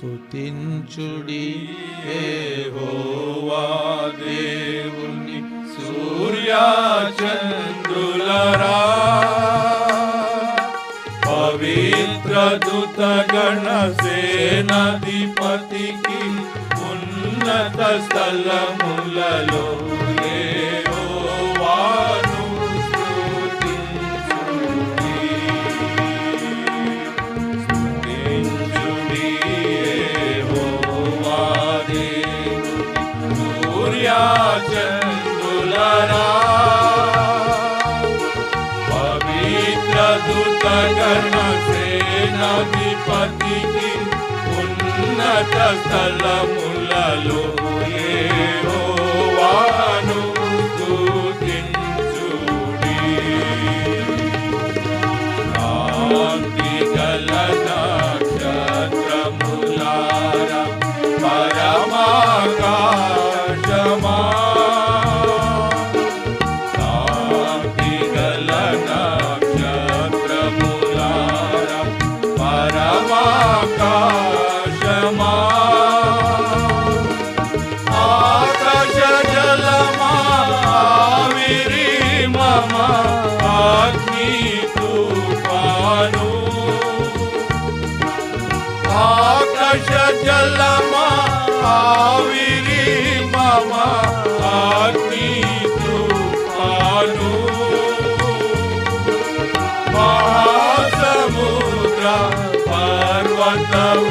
స్తుతించుడి. యెహోవా దేవుని సూర్యా చంద్రులరా పవిత్ర దూత గణ సేనాధిపతికి ఉన్నత స్థలములలో ఏ సేనాధిపతికి ఉన్నత స్థలములలో ఏను స్తుతించుడి. కాంతి గల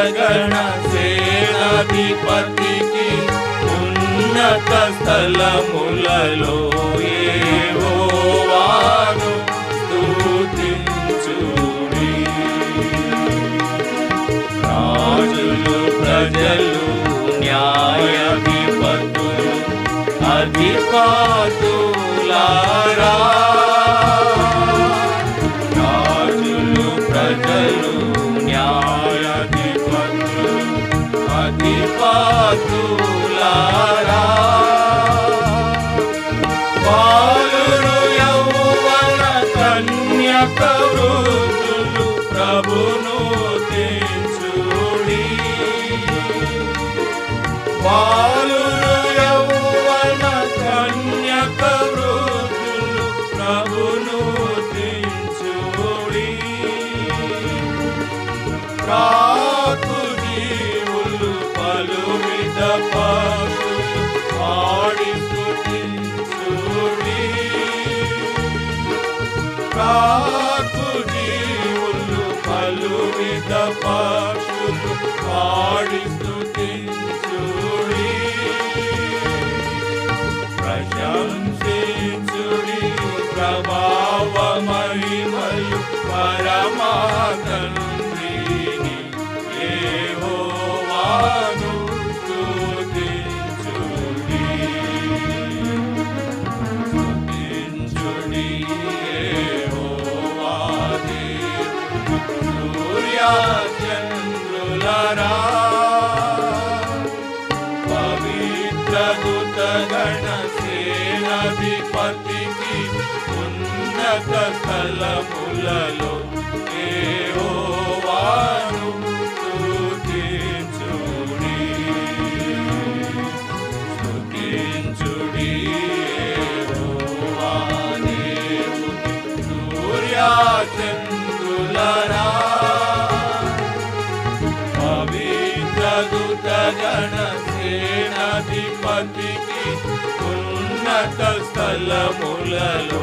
దూత గణ సేనాధిపతికి ఉన్నత స్థలములలో యెహోవాను స్తుతించుడి. రాజులు ప్రజలు న్యాయాధిపతులు అధిపతులారా అధిపతులారా బాలురు యౌవన కన్యక వృద్ధులు ప్రభును తెంచుడి. బాలురు యౌవన కన్యక వృద్ధులు ప్రభును తెంచుడి. కాకు కాకు జీవులు పలు విధ పశులు ఆడి స్తుతించుడి ప్రశంసించుడి ప్రభావ మహిమలు పరమా ఉన్నత స్థలములలో యెహోవాను స్తుతించుడి. స్తుతించుడి యెహోవా దేవుని గణ సేనాధిపతికి ఉన్నత స్థలములలో